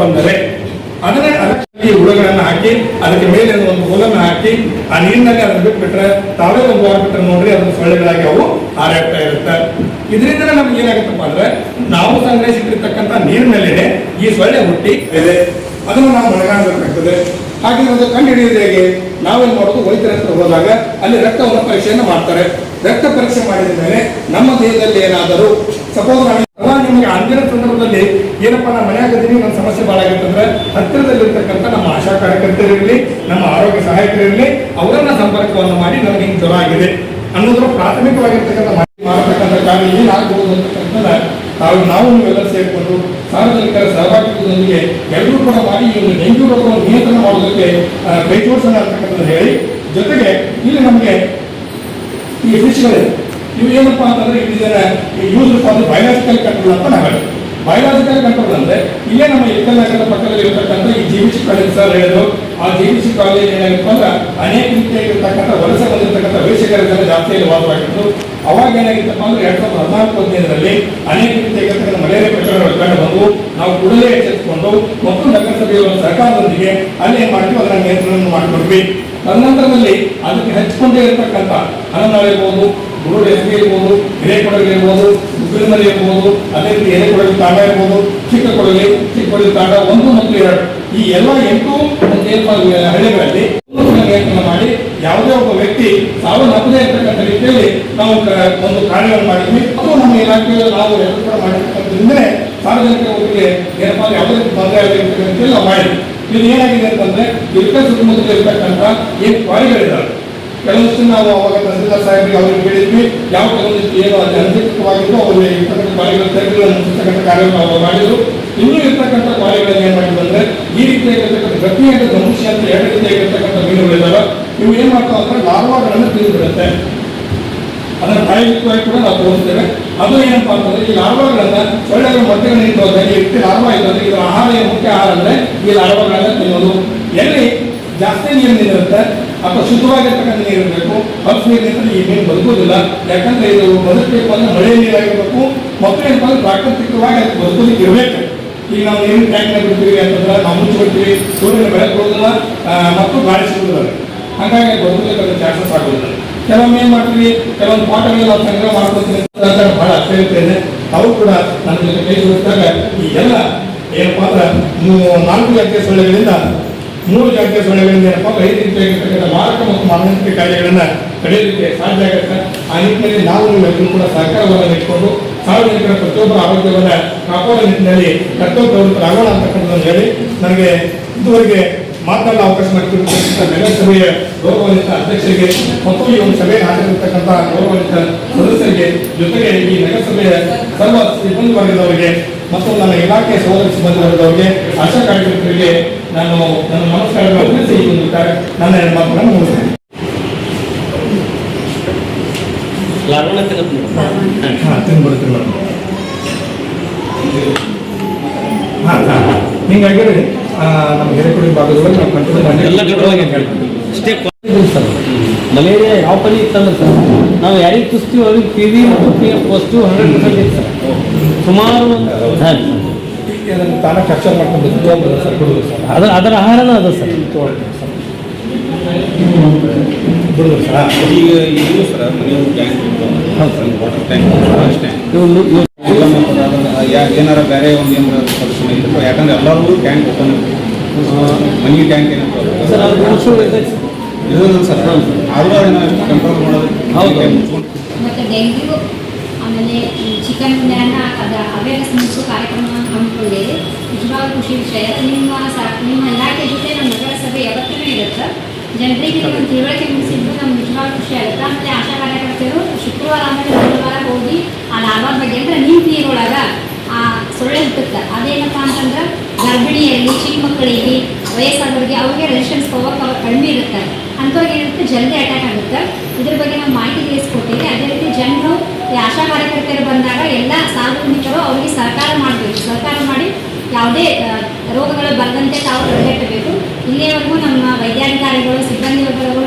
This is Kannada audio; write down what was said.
ಬಂದರೆ ಅಂದ್ರೆ ಅದಕ್ಕೆ ಹುಳಗಳನ್ನ ಹಾಕಿ, ಅದಕ್ಕೆ ಮೇಲೆ ಒಂದು ಹುಲ್ಲನ್ನು ಹಾಕಿ, ಆ ನೀರಿನಲ್ಲಿ ಅದನ್ನ ಬಿಟ್ಬಿಟ್ರೆ ತಾವೇ ಒಂದು ವಾರ ಬಿಟ್ಟರೆ ನೋಡ್ರಿ, ಅದನ್ನು ಸೊಳ್ಳೆಗಳಾಗಿ ಅವು ಹಾರಾಡ್ತಾ ಇರುತ್ತೆ. ಇದರಿಂದ ನಮ್ಗೆ ಏನಾಗುತ್ತಪ್ಪ ಅಂದ್ರೆ ನಾವು ಸಂಗ್ರಹಿಸಿಟ್ಟಿರ್ತಕ್ಕಂಥ ನೀರಿನಲ್ಲಿನೇ ಈ ಸೊಳ್ಳೆ ಹುಟ್ಟಿ ಇದೆ. ಅದನ್ನು ನಾವು ಮಳೆಗಾಲಬೇಕಾಗ್ತದೆ ಹಾಗೆ ಒಂದು ಕಂಡು ಹಿಡಿಯೋದು ಹೇಗೆ? ನಾವೇನ್ ಮಾಡೋದು ವೈದ್ಯರ ಹತ್ರ ಹೋದಾಗ ಅಲ್ಲಿ ರಕ್ತವನ್ನು ಪರೀಕ್ಷೆಯನ್ನು ಮಾಡ್ತಾರೆ. ರಕ್ತ ಪರೀಕ್ಷೆ ಮಾಡಿದ ಮೇಲೆ ನಮ್ಮ ದೇಹದಲ್ಲಿ ಏನಾದರೂ ಸಪೋಸ್ ನಿಮಗೆ ಅಂದಿನ ಸಂದರ್ಭದಲ್ಲಿ ಏನಪ್ಪ ನಮ್ಮ ಮನೆಯಾಗದೀನಿ ನನ್ನ ಸಮಸ್ಯೆ ಭಾಳ ಆಗಿತ್ತಂದ್ರೆ ಹತ್ತಿರದಲ್ಲಿರ್ತಕ್ಕಂಥ ನಮ್ಮ ಆಶಾ ಕಾರ್ಯಕರ್ತರಿರಲಿ, ನಮ್ಮ ಆರೋಗ್ಯ ಸಹಾಯಕರಿರಲಿ, ಅವರನ್ನ ಸಂಪರ್ಕವನ್ನು ಮಾಡಿ ನನಗೆ ಹಿಂಗೆ ಜ್ವರ ಆಗಿದೆ ಅನ್ನೋದ್ರ ಪ್ರಾಥಮಿಕವಾಗಿರ್ತಕ್ಕಂಥ ಮಾಹಿತಿ ಮಾಡತಕ್ಕಂಥ ಕಾರ್ಯ ಏನಾಗಬಹುದು ಅಂತಕ್ಕಂಥದ್ದು ತಾವು, ನಾವು ನೀವೆಲ್ಲ ಸೇರಿಕೊಂಡು ಸಾರ್ವಜನಿಕರ ಸಹಭಾಗಿತ್ವದೊಂದಿಗೆ ಎಲ್ಲರೂ ಕೂಡ ಮಾಡಿ ಈ ಒಂದು ಡೆಂಗ್ಯೂ ರೋಗವನ್ನು ನಿಯಂತ್ರಣ ಮಾಡೋದಕ್ಕೆ ಕೈ ಜೋಡಿಸೋಣ ಅಂತಕ್ಕಂಥದ್ದು ಹೇಳಿ. ಜೊತೆಗೆ ಇಲ್ಲಿ ನಮಗೆ ಈ ಫಿಶ್ಗಳಿದೆ ಇವು ಏನಪ್ಪಾ ಅಂತಂದ್ರೆ ಇದನ್ನ ಯೂಸ್ ಫಾರ್ ಬಯಾಲಜಿಕಲ್ ಕಂಟ್ರೋಲ್ ಅಂತ ನಾವು. ಬಯಾಲಜಿಕಲ್ ಬಯೋಲಾಜಿಕಲ್ ಕಂಟ್ರೋಲ್ ಅಂದ್ರೆ ಇಲ್ಲೇ ನಮ್ಮ ಇಕ್ಕಲ್ನಗರದ ಪಕ್ಕದಲ್ಲಿ ಇರತಕ್ಕಂಥ ಈ ಜಿ ಕಾಲೇಜ್ ಸರ್ ಹೇಳಿದ್ರು. ಆ ಜಿ ಕಾಲೇಜ್ ಏನಾಗಿತ್ತು ಅಂದ್ರೆ ಅನೇಕ ರೀತಿಯಾಗಿರ್ತಕ್ಕಂಥ ವಲಸೆ ಬಂದಿರತಕ್ಕಂಥ ವೇಷಕರ ಜನ ಜಾಸ್ತಿಯಲ್ಲಿ ವಾಸವಾಗಿತ್ತು ಅವಾಗ ಏನಾಗಿತ್ತಪ್ಪ ಅಂದ್ರೆ ಎರಡ್ ಸಾವಿರದ ಹದಿನಾಲ್ಕು, ಹದಿನೈದರಲ್ಲಿ ಅನೇಕ ರೀತಿಯಾಗಿರ್ತಕ್ಕಂಥ ಮಲೇರಿಯಾ ಪ್ರಕರಣಗಳು ಕಂಡು ಬಂದು ನಾವು ಕೂಡಲೇ ಎಚ್ಚರಿಸಿಕೊಂಡು ಮತ್ತು ನಗರಸಭೆಯ ಸರ್ಕಾರದೊಂದಿಗೆ ಅಲ್ಲಿ ಏನ್ ಮಾಡ್ತೀವಿ? ಅದರ ನಿಯಂತ್ರಣ ಮಾಡಿಕೊಂಡ್ವಿ. ತದನಂತರದಲ್ಲಿ ಅದಕ್ಕೆ ಹಚ್ಕೊಂಡೇ ಇರತಕ್ಕಂಥ ಹನನಾಳ ಗುರು ಎಸ್ಪಿ ಇರ್ಬೋದು ಹಿರೇಕೊಡಲಿ ಇರ್ಬೋದು ಉಪ್ಪಿನಮರಿ ಇರ್ಬೋದು, ಅದೇ ರೀತಿ ಹಿರೇಕೊಡಗು ತಾಂಡ ಇರ್ಬೋದು, ಚಿಕ್ಕ ಕೊಡಲಿ ಚಿಕ್ಕ ಕೊಡಲಿ ತಾಂಡ, ಒಂದು ಮತ್ತು ಎರಡು. ಈ ಎಲ್ಲ ಎಂಟು ಹಳ್ಳಿಗಳಲ್ಲಿ ನಿಯಂತ್ರಣ ಮಾಡಿ, ಯಾವುದೇ ಒಬ್ಬ ವ್ಯಕ್ತಿ ಸಾವನ್ನಪ್ಪದೇ ಇರ್ತಕ್ಕಂಥ ರೀತಿಯಲ್ಲಿ ನಾವು ಒಂದು ಕಾರ್ಯವನ್ನು ಮಾಡಿದ್ವಿ. ಅದು ನಮ್ಮ ಇಲಾಖೆಯಲ್ಲಿ ನಾವು ಎಲ್ಲರೂ ಕೂಡ ಮಾಡಿರ್ತಕ್ಕಂಥದ್ರಿಂದಲೇ ಸಾರ್ವಜನಿಕರ ಒಟ್ಟಿಗೆ ಏನಪ್ಪ ಯಾವುದೇ ರೀತಿ ತೊಂದರೆ ಆಗಿರ್ತಕ್ಕಂಥ ನಾವು ಮಾಡಿದ್ವಿ. ಇದು ಏನಾಗಿದೆ ಅಂತಂದ್ರೆ ಇರುಕ ಸುತ್ತಮುತ್ತಲು ಇರ್ತಕ್ಕಂಥ ಏನು ಕ್ವಾರಿಗಳಿದ್ದಾವೆ ಕೆಲವಷ್ಟು ನಾವು ಅವಾಗ ತಹಸೀಲ್ದಾರ್ ಸಾಹೇಬರಿಗೆ ಅವ್ರಿಗೆ ಹೇಳಿದ್ವಿ ಯಾವ ಕೆಲವೊಂದಿಷ್ಟು ಏನು ಅಲ್ಲಿ ಅನಧಿಕೃತವಾಗಿದ್ದು ಅವರು ಇರ್ತಕ್ಕಂಥ ಕ್ವಾರಿಗಳ ತೆರವುಗಳನ್ನು ಮುಚ್ಚಿರ್ತಕ್ಕಂಥ ಕಾರ್ಯವನ್ನು ಅವರು ಮಾಡಿದ್ರು. ಇನ್ನೂ ಇರ್ತಕ್ಕಂಥ ಕ್ವಾರಿಗಳನ್ನು ಏನ್ ಮಾಡಿದ್ರು ಅಂದ್ರೆ, ಈ ರೀತಿಯಾಗಿರ್ತಕ್ಕಂಥ ಗಟ್ಟಿಯಾದ ಧನುಷ್ಯ ಅಂತ ಎರಡು ರೀತಿಯಾಗಿರ್ತಕ್ಕಂಥ ಮೀನುಗಳಿದ್ದಾವೆ ಇವು ಏನ್ ಮಾಡ್ತಾವ ಅಂದ್ರೆ ಲಾರ್ವಾಗಳನ್ನು ತಿಳಿದು ಬಿಡುತ್ತೆ ಅದನ್ನ ಪ್ರಾಯೋಗಿಕವಾಗಿ ಕೂಡ ನಾವು ತೋರಿಸ್ತೇವೆ. ಅದು ಏನಪ್ಪಾ ಅಂತಂದ್ರೆ, ಈ ಲಾರ್ವಾಗಳನ್ನ ಒಳ್ಳೆಯ ಮೊಟ್ಟೆಗಳನ್ನ ಇಟ್ಟು ಈ ರೀತಿ ಲಾರ್ವಾ ಇರ್ತದೆ ಇದರ ಆಹಾರ ಮುಖ್ಯ ಆಹಾರ ಅಂದ್ರೆ, ಈ ಲಾರ್ವಾಗಳನ್ನ ತಿನ್ನೋದು. ಎಲ್ಲಿ ಜಾಸ್ತಿ ನೀರು ನೀರಿರುತ್ತೆ ಅಥವಾ ಶುದ್ಧವಾಗಿರ್ತಕ್ಕಂಥ ನೀರು ಇರಬೇಕು ಹತ್ತು ನೀರಿನಿಂದ ಈ ಮೀನು ಬದುಕೋದಿಲ್ಲ ಯಾಕಂದ್ರೆ ಇದು ಬದುಕಬೇಕು ಅಂದ್ರೆ ಮಳೆ ನೀರಾಗಿರ್ಬೇಕು ಮತ್ತೆ ಏನಪ್ಪ ಪ್ರಾಕೃತಿಕವಾಗಿ ಅದು ಬದುಕೋದಕ್ಕೆ ಇರಬೇಕು. ಈಗ ನಾವು ನೀರಿನ ಟ್ಯಾಂಕ್ನ ಬಿಡ್ತೀವಿ ಅಂತಂದ್ರೆ ನಾವು ಮುಚ್ಚಿಬಿಡ್ತೀವಿ ಸೂರ್ಯನ ಬೆಳಕು ಬರೋದಿಲ್ಲ ಮತ್ತು ಗಾಳಿ ಸಿಗುವುದಿಲ್ಲ ಹಾಗಾಗಿ ಬದುಕಬೇಕಾದ ಚಾನ್ಸಸ್ ಆಗೋದಿಲ್ಲ ಕೆಲವೊಮ್ಮೆ ಏನ್ ಮಾಡ್ತೀವಿ? ಕೆಲವೊಂದು ಪಾಠಗಳೆಲ್ಲ ಸಂಗ್ರಹ ಮಾಡ್ಕೊತೀವಿ ಅಂತ ಬಹಳ ಅಷ್ಟೇ ಇದೆ ಅವು ಕೂಡ ನನ್ನ ಜೊತೆ ಕೈ ಈ ಎಲ್ಲ ಏನಪ್ಪಾ ಅಂದ್ರೆ ನಾಲ್ಕು ಜಾತಿಯ ಸೊಳ್ಳೆಗಳಿಂದ ಮೂರು ಜಾತಿಯ ಸೊಳ್ಳೆಗಳಿಂದ ಏನಪ್ಪ ಐದು ರೀತಿಯಾಗಿರ್ತಕ್ಕಂಥ ಮಾರಕ ಮತ್ತು ಮಾನಸಿಕ ಕಾಯಿಲೆಗಳನ್ನ ತಡೆಯಲಿಕ್ಕೆ ಸಾಧ್ಯ ಆಗುತ್ತೆ. ಆ ನಿಟ್ಟಿನಲ್ಲಿ ನಾವು ಎಲ್ಲರೂ ಕೂಡ ಸಹಕಾರವನ್ನು ಇಟ್ಕೊಂಡು ಸಾರ್ವಜನಿಕರ ಪ್ರತಿಯೊಬ್ಬರ ಆರೋಗ್ಯವನ್ನು ಕಾಪಾಡುವ ನಿಟ್ಟಿನಲ್ಲಿ ಕರ್ತವ್ಯ ಪ್ರವೃತ್ತರಾಗೋಣ ಅಂತಕ್ಕಂಥದ್ದನ್ನು ಹೇಳಿ, ನನಗೆ ಇದುವರೆಗೆ ಮಾತನಾಡಲು ಅವಕಾಶ ಮಾಡಿಕೊಟ್ಟಿರ್ತಕ್ಕಂಥ ನಗರಸಭೆಯ ಗೌರವಾನ್ವಿತ ಅಧ್ಯಕ್ಷರಿಗೆ ಮತ್ತು ಈ ಒಂದು ಸಭೆ ಹಾಜರಿರ್ತಕ್ಕಂಥ ಗೌರವಾನ್ವಿತ ಸದಸ್ಯರಿಗೆ ಜೊತೆಗೆ ಈ ನಗರಸಭೆಯ ಸರ್ವ ಸಿಬ್ಬಂದಿ ವರ್ಗದವರಿಗೆ ಮತ್ತು ನನ್ನ ಇಲಾಖೆ ಸಹೋದರ ಸಿಬ್ಬಂದಿ ವರ್ಗದವರಿಗೆ ಆಶಾ ಕಾರ್ಯಕರ್ತರಿಗೆ ನಾನು ನನ್ನ ನಮಸ್ಕಾರಗಳನ್ನು ತಿಳಿಸಿ ಈ ಒಂದು ಕಾರ್ಯ ನನ್ನ ಮಾತುಗಳನ್ನು ಮುಗಿಸ್ತೇನೆ. ಲವಣ ನಮ್ಮ ಹಿರೇಕೊಡಿ ಭಾಗದೊಳಗೆ ನಾವು ಕಂಟ್ರೋಲ್ ಮಾಡಿ. ಎಲ್ಲ ಅಷ್ಟೇ ಸರ್ ಮಲೇರಿಯಾ ಯಾವ ಪರಿ ಇತ್ತಂದ್ರೆ ಸರ್? ನಾವು ಯಾರಿಗೆ ತುಸ್ತೀವಿ ಅವ್ರಿಗೆ ಪಿ ವಿ ಮತ್ತು P F positive hundred percent ಇತ್ತು ಸರ್. ಸುಮಾರು ಹಾಂ. ತಾನ ಕ್ಯಾಪ್ಚರ್ ಮಾಡ್ಕೊಂಡು ಸರ್ ಕೊಡೋದು ಸರ್. ಅದರ ಅದರ ಆಹಾರನೂ ಅದ ಸರ್. ಬಿಡೋದು ಸರ್ ಈಗ ಇದು ಸರ್ ನೀವು ಟ್ಯಾಂಕ್ ವಾಟರ್ ಟ್ಯಾಂಕ್ ಅಷ್ಟೇ. ಏನಾರ ಬೇರೆ ಒಂದು ಏನಾರ ಇದ್ರೆ ಯಾಕಂದ್ರೆ ಎಲ್ಲರಿಗೂ ಟ್ಯಾಂಕ್ ಓಪನ್ ಮನಿ ಟ್ಯಾಂಕ್ ಏನಂತ ಅದು ಇದೆ ಆದ್ರೂ ಅದನ್ನ ಕಂಟ್ರೋಲ್ ಮಾಡೋದು. ಹೌದು. ಮತ್ತು ಡೆಂಗ್ಯೂ ಆಮೇಲೆ ಚಿಕನ್ ಗುನ್ಯಾನ ಅದರ ಅವೇರ್ನೆಸ್ ಮೂಡಿಸೋ ಕಾರ್ಯಕ್ರಮವನ್ನು ಹಮ್ಮಿಕೊಂಡಿದೆ ನಿಜವಾಗ್ಲೂ ಖುಷಿ ವಿಷಯ. ನಿಮ್ಮ ಸ ನಿಮ್ಮ ಇಲಾಖೆ ಜೊತೆ ನಮ್ಮ ನಗರಸಭೆ ಯಾವತ್ತೂ ಇರುತ್ತೆ. ಜನರಿಗೆ ಒಂದು ತಿಳುವಳಿಕೆ ಮೂಡಿಸಿದ್ದು ನಮ್ಗೆ ನಿಜವಾಗ ಖುಷಿ ಆಗುತ್ತೆ. ಮತ್ತೆ ಆಶಾ ಕಾರ್ಯಕರ್ತರು ಶುಕ್ರವಾರ ಆಮೇಲೆ ಮಂಗಳವಾರ ಹೋಗಿ ಆ ಲಾಭ ಬಗ್ಗೆ ಅಂದರೆ ನಿಂತ ನೀರೊಳಗೆ ಸೊಳ್ಳೆ ಹುಟ್ಟುತ್ತೆ. ಅದೇನಪ್ಪ ಅಂತಂದ್ರೆ ಗರ್ಭಿಣಿಯಲ್ಲಿ ಚಿಕ್ಕ ಮಕ್ಕಳಿಗೆ ವಯಸ್ಸಾದವರಿಗೆ ಅವ್ರಿಗೆ ರೆಸಿಸ್ಟೆನ್ಸ್ ಪವರ್ ಕಡಿಮೆ ಇರುತ್ತೆ. ಅಂಥವ್ರಿಗೆ ಏನಿರುತ್ತೆ ಜಲ್ದಿ ಅಟ್ಯಾಕ್ ಆಗುತ್ತೆ. ಇದ್ರ ಬಗ್ಗೆ ನಾವು ಮಾಹಿತಿ ತಿಳಿಸ್ಕೊಟ್ಟಿವಿ ಅದೇ ರೀತಿ ಜನರು, ಈ ಆಶಾ ಕಾರ್ಯಕರ್ತರು ಬಂದಾಗ ಎಲ್ಲ ಸಾರ್ವಜನಿಕರು ಅವರಿಗೆ ಸಹಕಾರ ಮಾಡಬೇಕು. ಸಹಕಾರ ಮಾಡಿ ಯಾವುದೇ ರೋಗಗಳು ಬರದಂತೆ ತಾವು ತಡೆಗಟ್ಟಬೇಕು. ಇಲ್ಲಿಯವರೆಗೂ ನಮ್ಮ ವೈದ್ಯಾಧಿಕಾರಿಗಳು ಸಿಬ್ಬಂದಿ ವರ್ಗದವರು